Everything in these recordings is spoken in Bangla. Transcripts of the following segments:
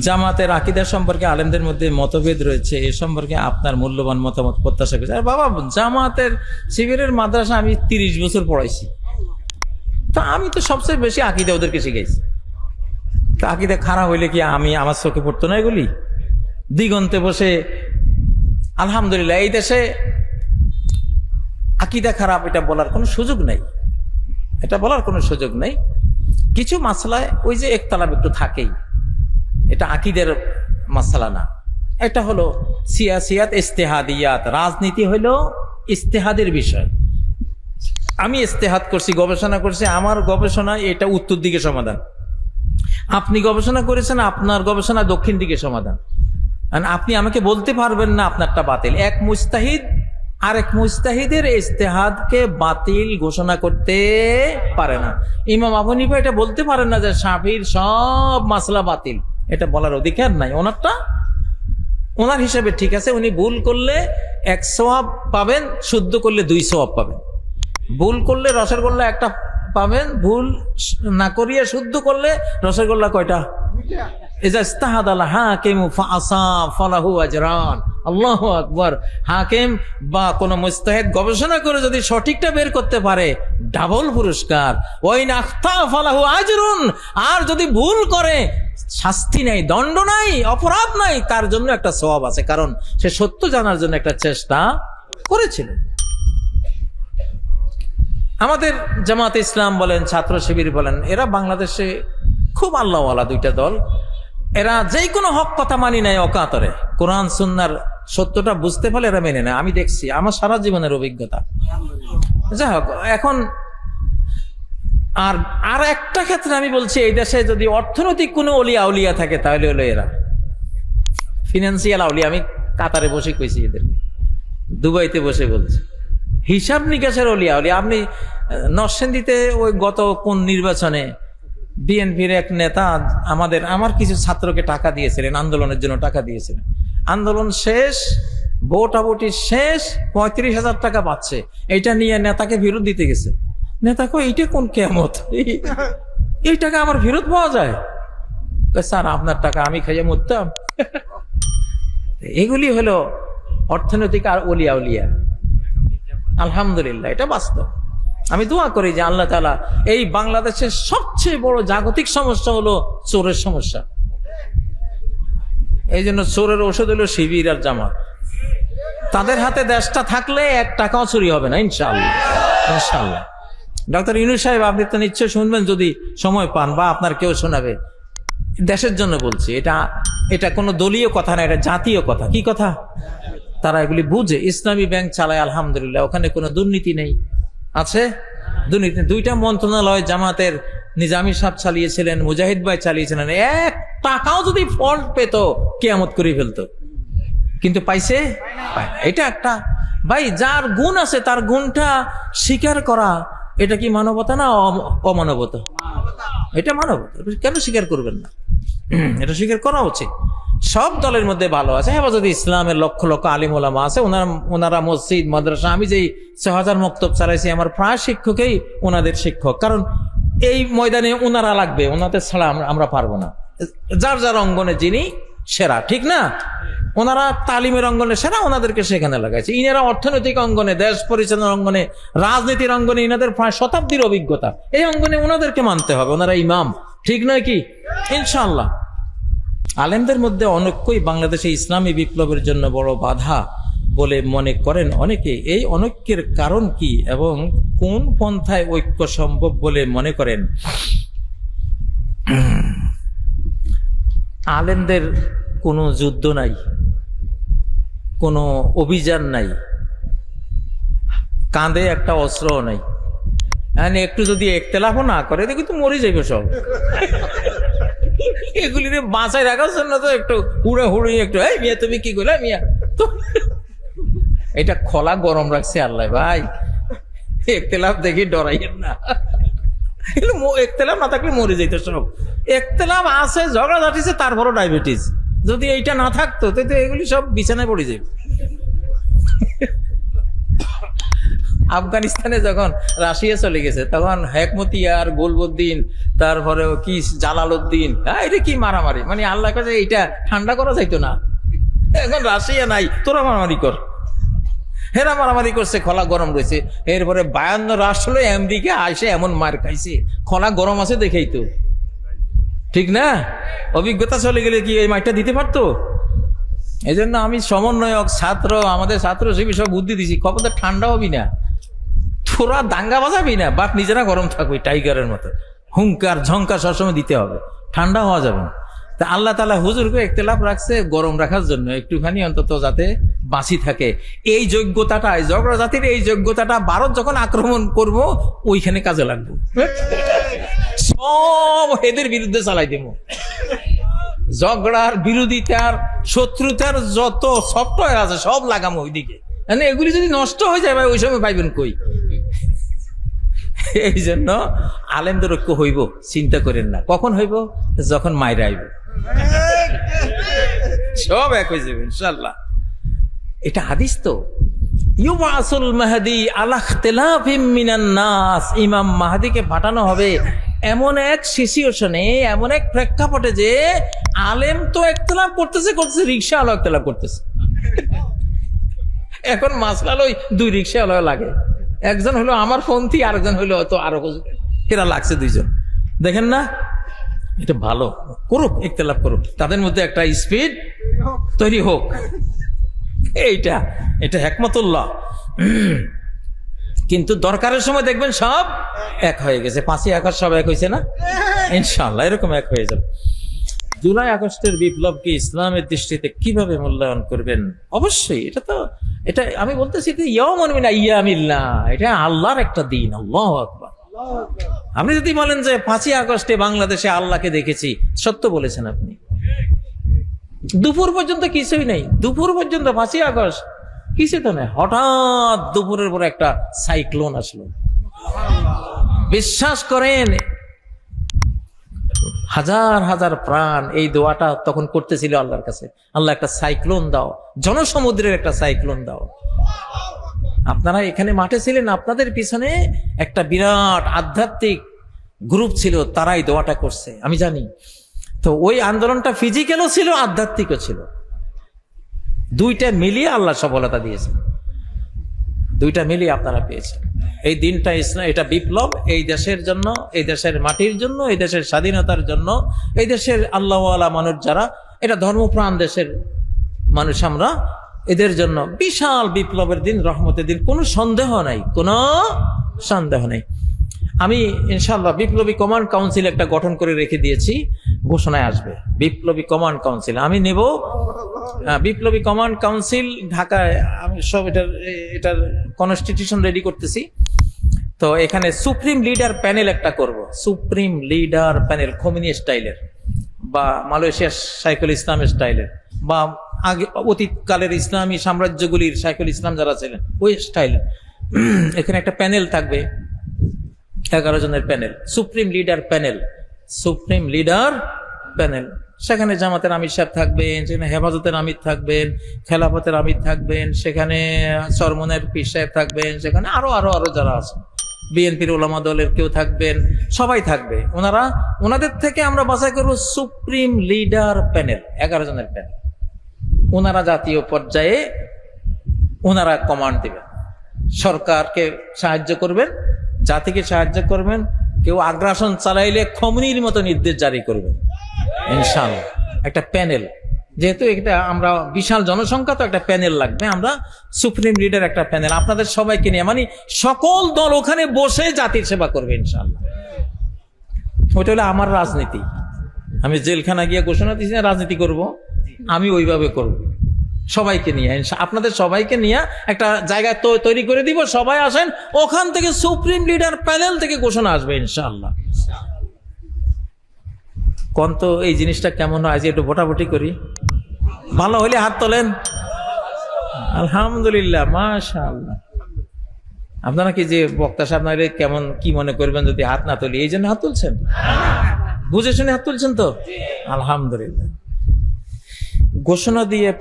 জামাতের আকিদা সম্পর্কে আলেমদের মধ্যে মতভেদ রয়েছে, এ সম্পর্কে আপনার মূল্যবান মতামত প্রত্যাশা করছি। আর বাবা, জামাতের শিবিরের মাদ্রাসা আমি তিরিশ বছর পড়াইছি। তা আমি তো সবচেয়ে বেশি আকিদা ওদেরকে শিখাইছি। তা আকিদা খারাপ হইলে কি আমি আমার চোখে পড়তো না এগুলি? দিগন্তে বসে, আলহামদুলিল্লাহ, এই দেশে আকিদা খারাপ, এটা বলার কোনো সুযোগ নেই। এটা বলার কোনো সুযোগ নেই। কিছু মাসলায় ওই যে একতলাপ একটু থাকেই। এটা আকিদের মাসালা না। এটা হলো সিয়াসিয়াত, ইস্তেহাদিয়াত। রাজনীতি হলো ইস্তেহাদের বিষয়। আমি ইস্তেহাদ করছি, গবেষণা করছি, আমার গবেষণা এটা উত্তর দিকে সমাধান। আপনি গবেষণা করেছেন, আপনার গবেষণা দক্ষিণ দিকে সমাধান। আপনি আমাকে বলতে পারবেন না আপনারটা বাতিল। এক মুস্তাহিদ আর এক মুস্তাহিদের ইস্তেহাদকে বাতিল ঘোষণা করতে পারে না। ইমাম আবু আবনিফা এটা বলতে পারেন না যে সাফির সব মাসলা বাতিল। এটা বলার অধিকার নাই। ওনারটা ওনার হিসাবে ঠিক আছে উনি ভুল করলে এক সোয়াব পাবেন শুদ্ধ করলে দুই সোয়াব পাবেন। ভুল করলে রসগোল্লা একটা পাবেন ভুল না করিয়ে শুদ্ধ করলে রসগোল্লা কয়টা? ইজা ইস্তাহাদ আল ফা আসা ফলাহু আজরান। আল্লাহু আকবর। হাকিম বা কোন মুস্তাহিদ গবেষণা করে যদি সঠিকটা বের করতে পারে, ডাবল পুরস্কার। ওই নাখতা ফালাহু আজরুন। আর যদি ভুল করে, শাস্তি নাই, দণ্ড নাই, অপরাধ নাই, তার জন্য একটা সওয়াব আছে। কারণ সে সত্য জানার জন্য একটা চেষ্টা করেছিল। আমাদের জামাত ইসলাম বলেন, ছাত্র শিবির বলেন, এরা বাংলাদেশে খুব আল্লাহওয়ালা দুইটা দল। এরা যেই কোনো হক কথা মানি নাই অকাতরে। কোরআন, সুন্নার সত্যটা বুঝতে পারলে এরা মেনে নেয়। আমি দেখছি, আমার সারা জীবনের অভিজ্ঞতা। যাই হোক, এখন আর আর একটা ক্ষেত্রে আমি বলছি, এই দেশে যদি অর্থনৈতিক কোনো অলিয়া উলিয়া থাকে, তাহলে হলো এরা। ফিনান্সিয়াল আউলিয়া আমি কাতারে বসে কইছি এদেরকে দুবাইতে বসে বলছি। হিসাব নিকাশের অলিয়া উলিয়া আপনি নরসেন্দিতে ওই গত কোন নির্বাচনে বিএনপির এক নেতা আমাদের, আমার কিছু ছাত্রকে টাকা দিয়েছিলেন, আন্দোলনের জন্য টাকা দিয়েছিলেন। আন্দোলন শেষ, ভোটাভুটি শেষ, পঁয়ত্রিশ হাজার টাকা পাচ্ছে। এটা নিয়ে নেতাকে ফেরত দিতে গেছে। নেতা কো এইটা কোন কেমত এই- টাকা আমার ফেরত পাওয়া যায়? স্যার, আপনার টাকা আমি খাইয়ে মরতাম। এগুলি হলো অর্থনৈতিক আর অলিয়া উলিয়া আলহামদুলিল্লাহ, এটা বাস্তব। আমি দোয়া করি যে আল্লাহ তালা এই বাংলাদেশের সবচেয়ে বড় জাগতিক সমস্যা হলো চোরের সমস্যা। এই জন্য চোরের ওষুধ হলো শিবির আর জামাত। তাদের হাতে দেশটা থাকলে এক টাকাও চুরি হবে না ইনশাল্লাহ ইনশাআল্লাহ। ডক্টর ইনু সাহেব, আপনি তো নিশ্চয় শুনবেন, যদি সময় পান বা আপনার কেউ শোনাবে। দেশের জন্য বলছি, এটা এটা কোনো দলীয় কথা না, এটা জাতীয় কথা। কি কথা? তারা এগুলি বুঝে, ইসলামী ব্যাংক চালায়, আলহামদুলিল্লাহ। ওখানে কোনো দুর্নীতি নেই। আছে? দুর্নীতি দুইটা মন্ত্রণালয় জামাতের নিজামী সাহেব চালিয়েছিলেন, মুজাহিদ ভাই চালিয়েছিলেন। এক টাকাও যদি ফল্ট পেত, কেয়ামত করে ফেলতো। কিন্তু পাইছে? এটা একটা। ভাই, যার গুণ আছে, তার গুণটা স্বীকার করা, এটা কি মানবতা না অমানবতা? এটা মানবতা। কেন স্বীকার করবেন না? এটা স্বীকার করা উচিত। সব দলের মধ্যে ভালো আছে। হেফাজত ইসলামের লক্ষ লক্ষ আলিম ওলামা আছে। ওনারা ওনারা মসজিদ, মাদ্রাসা, আমি যেই ছয় হাজার মক্তব চালাইছি, আমার প্রায় শিক্ষকই ওনাদের শিক্ষক। কারণ এই ময়দানে ওনারা লাগবে, ওনাদের ছাড়া আমরা পারব না। যার যার অঙ্গনে যিনি সেরা, ঠিক না? ওনারা তালিমের অঙ্গনে সেরা, ওনাদেরকে সেখানে লাগাইছে। ইনারা অর্থনৈতিক অঙ্গনে, দেশ পরিচালনার অঙ্গনে, রাজনীতির অঙ্গনে, ইনাদের প্রায় শতাব্দীর অভিজ্ঞতা। এই অঙ্গনে ওনাদেরকে মানতে হবে, ওনারা ইমাম, ঠিক নয় কি? ইনশাল্লাহ আলেমদের মধ্যে অনৈক্যই বাংলাদেশে ইসলামী বিপ্লবের জন্য বড় বাধা বলে মনে করেন অনেকে। এই অনৈক্যের কারণ কি এবং কোন পন্থায় ঐক্য সম্ভব বলে মনে করেন? আলেমদের কোনো যুদ্ধ নাই, কোনো অভিযান নাই, কাঁধে একটা অস্ত্রও নাই। মানে একটু যদি একতেলাফও না করে, দেখি তো মরে যাইবে সব। এগুলিরে বাঁচায় রাখার জন্য তো একটু হুড়ে হুড়ে একটু, এই মিয়া, তুমি কি করলে, মিয়া? এটা খোলা গরম রাখছে আল্লাহ, ভাই। একতেলাফ দেখি ডরাইয়েন না। এগুলো একতেলাফ না থাকলে মরে যাইতো সব। একতেলাফ আছে, ঝগড়া ঝাটিছে, তারপরও ডায়াবেটিস যদি এইটা না থাকতো তো এগুলি সব বিছানায় পড়ে যাবে আফগানিস্তানে যখন রাশিয়া চলে গেছে, তখন হেকমতিয়ার, গোলবুদ্দিন তারপরে কি জালালউদ্দিন হ্যাঁ এটা কি মারামারি? মানে আল্লাহ কাছে এইটা ঠান্ডা করা যাইতো না। এখন রাশিয়া নাই, তোরা মারামারি কর। হেরা মারামারি করছে, খোলা গরম রয়েছে। এরপরে বায়ান্ন রাষ্ট্র আমেরিকা আসে, এমন মার খাইছে। খোলা গরম আছে দেখেই তো। ঠিক না? অভিজ্ঞতা চলে গেলে কি এই মাইকটা দিতে পারতো? এই জন্য আমি সমন্বয়ক, ছাত্র, আমাদের ছাত্র সে বিষয়ে বুদ্ধি দিছি। খবরটা ঠান্ডা হবি না। থোড়া দাঙ্গা বাজাবি না? বাট নিজেরা গরম থাকবি টাইগারের মতো। হুঙ্কার, ঝঙ্কার সবসময় দিতে হবে। ঠান্ডা হওয়া যাবে না। তা আল্লাহ তালা হুজুরকে একতলাপ রাখছে গরম রাখার জন্য, একটুখানি অন্তত যাতে বাঁচি থাকে। এই যোগ্যতাটা জাতির এই যোগ্যতাটা ভারত যখন আক্রমণ করব, ওইখানে কাজে লাগবে। সব এদের বিরুদ্ধে চালাই দেবো। ঝগড়ার বিরোধিতার, শত্রুতার যত সফটওয়্যার আছে, সব লাগামো ওইদিকে। মানে এগুলি যদি নষ্ট হয়ে যায়, ভাই, ওই সময় পাইবেন কই? এই জন্য আলেমদের ঐক্য হইব, চিন্তা করেন না। কখন হইব? যখন মায়েরা আইব। সব এক হয়ে যাবে ইনশাল্লাহ এটা হাদিস তো। ইউবাসুল মাহাদি নাস। ইমাম মাহাদিকে পাঠানো হবে এমন এক সিচুয়েশনে, এমন এক প্রেক্ষাপটে যে আলেম তো একতলাপ করতেছে করতেছে রিক্সা আলো একতলাপ করতেছে। এখন মাসলাল ওই দুই রিক্সা আলো লাগে। একজন হলো আমার ফোনটি আরেকজন হলো হয়তো আরও এরা লাগছে দুইজন। দেখেন না এটা ভালো। করুক একতলাপ করুক। তাদের মধ্যে একটা স্পিড তৈরি হোক। এইটা, এটা একমতুল্লাহ কিন্তু দরকারের সময় দেখবেন সব এক হয়ে গেছে। পাঁচই আগস্ট সব এক হয়েছে না? ইনশাল্লাহ এরকম এক হয়ে যাবে। জুলাই আগস্টের বিপ্লবকে ইসলামের দৃষ্টিতে কীভাবে মূল্যায়ন করবেন? অবশ্যই, এটা তো, এটা আমি বলতেছি যে ইয়া ইয়ামিল্লা এটা আল্লাহর একটা দিন, আল্লাহ আকবার। আপনি যদি বলেন যে পাঁচই আগস্টে বাংলাদেশে আল্লাহকে দেখেছি, সত্য বলেছেন আপনি। দুপুর পর্যন্ত কিছুই নেই। দুপুর পর্যন্ত পাঁচই আগস্ট কিছু তো নেই। হঠাৎ দুপুরের পর একটা সাইক্লোন আসলো। বিশ্বাস করেন, হাজার হাজার প্রাণ এই দোয়াটা তখন করতেছিল আল্লাহর কাছে। আল্লাহ একটা সাইক্লোন দাও, জনসমুদ্রের একটা সাইক্লোন দাও। আপনারা এখানে মাঠে ছিলেন, আপনাদের পিছনে একটা বিরাট আধ্যাত্মিক গ্রুপ ছিল, তারাই দোয়াটা করছে, আমি জানি। তো ওই আন্দোলনটা ফিজিক্যালও ছিল, আধ্যাত্মিকও ছিল। দুইটা মিলিয়ে আল্লাহ সফলতা দিয়েছেন। দুইটা মিলিয়ে আপনারা পেয়েছেন। এই দিনটা এটা বিপ্লব, এই দেশের জন্য, এই দেশের মাটির জন্য, এই দেশের স্বাধীনতার জন্য, এই দেশের আল্লাহওয়ালা মানুষ যারা, এটা ধর্মপ্রাণ দেশের মানুষ আমরা এদের জন্য বিশাল বিপ্লবের দিন, রহমতের দিন। কোনো সন্দেহ নাই, কোনো সন্দেহ নেই। আমি ইনশাল্লাহ বিপ্লবী কমান্ড কাউন্সিল একটা গঠন করে রেখে দিয়েছি, ঘোষণায় আসবে। বিপ্লবী কমান্ড কাউন্সিল। আমি নেব বিপ্লবী কমান্ড কাউন্সিল ঢাকায়, আমি সব এটার এটার কনস্টিটিউশন রেডি করতেছি। তো এখানে সুপ্রিম লিডার প্যানেল একটা করব। সুপ্রিম লিডার প্যানেল খমিনি স্টাইলের বা মালয়েশিয়ার সাইকুল ইসলামের স্টাইলের বা আগে অতীতকালের ইসলামী সাম্রাজ্যগুলির সাইকুল ইসলাম যারা ছিলেন, ওই স্টাইল এখানে একটা প্যানেল থাকবে, এগারো জনের panel supreme leader panel supreme leader panel সেখানে জামাতের আমির সাহেব থাকবেন, সেখানে হেফাজতের আমির থাকবেন, খেলাফতের আমির থাকবেন, সেখানে চরমনের পীর সাহেব থাকবেন, সেখানে আরও আরও আরও যারা আছে বিএনপির ওলামা দলের কেউ থাকবেন, সবাই থাকবে। ওনারা, ওনাদের থেকে আমরা বাছাই করব সুপ্রিম লিডার প্যানেল এগারো জনের প্যানেল ওনারা জাতীয় পর্যায়ে ওনারা কমান্ড দেবেন। সরকারকে সাহায্য করবেন, জাতিকে সাহায্য করবেন, কেউ আগ্রাসন চালাইলে খমনির মতো নির্দেশ জারি করবেন ইনশাল্লাহ একটা প্যানেল, যেহেতু এটা আমরা বিশাল জনসংখ্যা, তো একটা প্যানেল লাগবে। আমরা সুপ্রিম লিডার একটা প্যানেল, আপনাদের সবাইকে নিয়ে মানে সকল দল ওখানে বসে জাতির সেবা করবে ইনশাল্লাহ ওইটা হলো আমার রাজনীতি। আমি জেলখানা গিয়ে ঘোষণা দিচ্ছি রাজনীতি করব। আমি ওইভাবে করব। সবাইকে নিয়ে আপনাদের সবাইকে নিয়ে একটা জায়গা তৈরি করে দিব। সবাই আসেন, ওখান থেকে সুপ্রিম লিডার প্যানেল থেকে ঘোষণা আসবে, ইনশাআল্লাহ। কোন তো এই জিনিসটা কেমন হয় আজ একটু ভোটাভুটি করি। ভালো হলে হাত তোলেন। আলহামদুলিল্লাহ, মাশাআল্লাহ। আপনারা কি যে বক্তা সাহেব নাহলে কেমন, কি মনে করবেন যদি হাত না তুলি? এই জন্য হাত তুলছেন? বুঝে শুনে হাত তুলছেন তো? আলহামদুলিল্লাহ। ঘোষণা দিয়ে,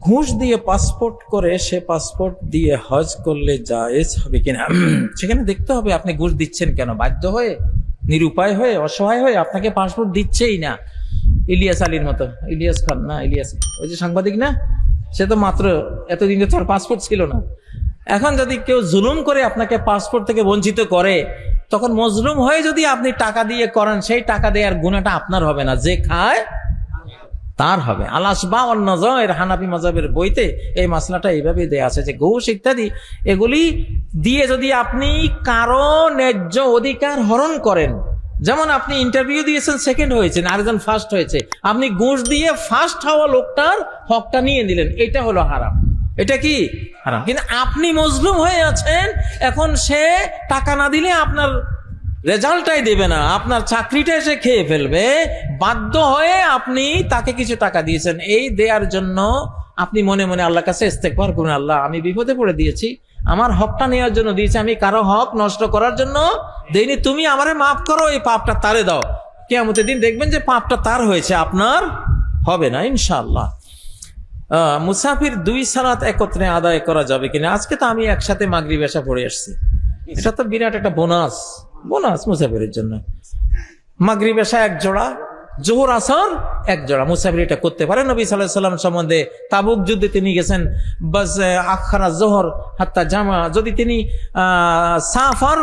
ঘুষ দিয়ে পাসপোর্ট করে সে পাসপোর্ট দিয়ে হজ করলে জায়েজ হবে কিনা? সেখানে দেখতে হবে আপনি ঘুষ দিচ্ছেন কেন? বাধ্য হয়ে? নিরুপায় হয়ে? অসহায় হয়ে? আপনাকে পাসপোর্ট দিচ্ছেই না। ইলিয়াস আলীর মতো। ইলিয়াস খান, না, ইলিয়াস। ওই যে সাংবাদিক, না? সে তো মাত্র এতদিন তো তার পাসপোর্ট ছিল না। এখন যদি কেউ জুলুম করে আপনাকে পাসপোর্ট থেকে বঞ্চিত করে, তখন মজলুম হয়ে যদি আপনি টাকা দিয়ে করেন, সেই টাকা দেওয়ার গুণাটা আপনার হবে না। যে খায় তার হবে। আলাস বা অন্নজয়ের হানাফি মজাবের বইতে এই মশলাটা এইভাবে দেয়া আছে যে ঘুষ ইত্যাদি এগুলি দিয়ে যদি আপনি কারও ন্যায্য অধিকার হরণ করেন যেমন আপনি ইন্টারভিউ দিয়েছেন সেকেন্ড হয়েছেন আরেকজন ফার্স্ট হয়েছে আপনি ঘুষ দিয়ে ফার্স্ট হওয়া লোকটার হকটা নিয়ে নিলেন এটা হলো হারাম। এটা কি? হারাম। কিন্তু আপনি মজলুম হয়ে আছেন এখন সে টাকা না দিলে আপনার রেজাল্টটাই দেবে না আপনার চাকরিটা এসে খেয়ে ফেলবে বাধ্য হয়ে আপনি তাকে কিছু টাকা দিয়েছেন। এই দেওয়ার জন্য আপনি মনে মনে আল্লাহর কাছে ইস্তেকবার করুন, আল্লাহ, আমি বিপদে পড়ে দিয়েছি। আমার হকটা নেওয়ার জন্য দিয়েছি, আমি কারও হক নষ্ট করার জন্য দেইনি। তুমি আমারে মাফ করো, এই পাপটা তারে দাও। কেমতের দিন দেখবেন যে পাপটা তার হয়েছে, আপনার হবে না ইনশাল্লাহ মুসাফির দুই সালাত একত্রে আদায় করা যাবে কিনা? আজকে তো আমি একসাথে মাগরি বেশা পড়ে আসছি। এটা তো বিরাট একটা বোনাস বোনাস মুসাফিরের জন্য। মাগরি বেশা এক জোড়া জোহর আসর এক জোড়া মুসাফির এটা করতে পারে নবী সাল্লাহ সাল্লাম সম্বন্ধে। তাবুক যুদ্ধে তিনি গেছেন, বাস আখারা জোহর, হাত্তা জামা। যদি তিনি সাফার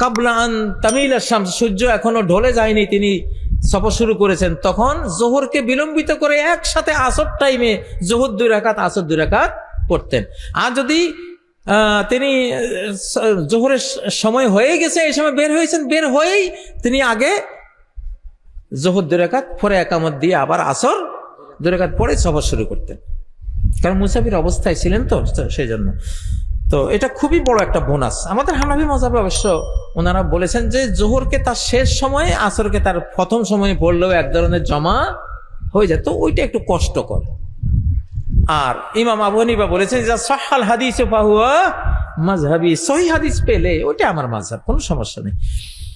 কাবলান তামিল আসাম সূর্য এখনও ঢলে যায়নি, তিনি সফর শুরু করেছেন, তখন জোহরকে বিলম্বিত করে একসাথে আসর টাইমে জোহর দুই রাকাত, আসর দুই রাকাত পড়তেন। আর যদি তিনি জোহরের সময় হয়ে গেছে, এই সময় বের হয়েছেন, বের হয়েই তিনি আগে জোহর দুই রাকাত পরে একামত দিয়ে আবার আসর দুই রাকাত পরে সফর শুরু করতেন। কারণ মুসাফির অবস্থায় ছিলেন তো সেই জন্য। তো এটা খুবই বড় একটা বোনাস। আমাদের হানাফি মজাবে অবশ্য ওনারা বলেছেন যে জোহরকে তার শেষ সময়ে, আসরকে তার প্রথম সময়ে পড়লেও এক ধরনের জমা হয়ে যায়। তো ওইটা একটু কষ্টকর। আর ইমাম আবু হানিফা বলেছেন যা সহাল হাদিস মাঝহাবি সহি হাদিস পেলে ওইটা আমার মাঝহাব কোনো সমস্যা নেই।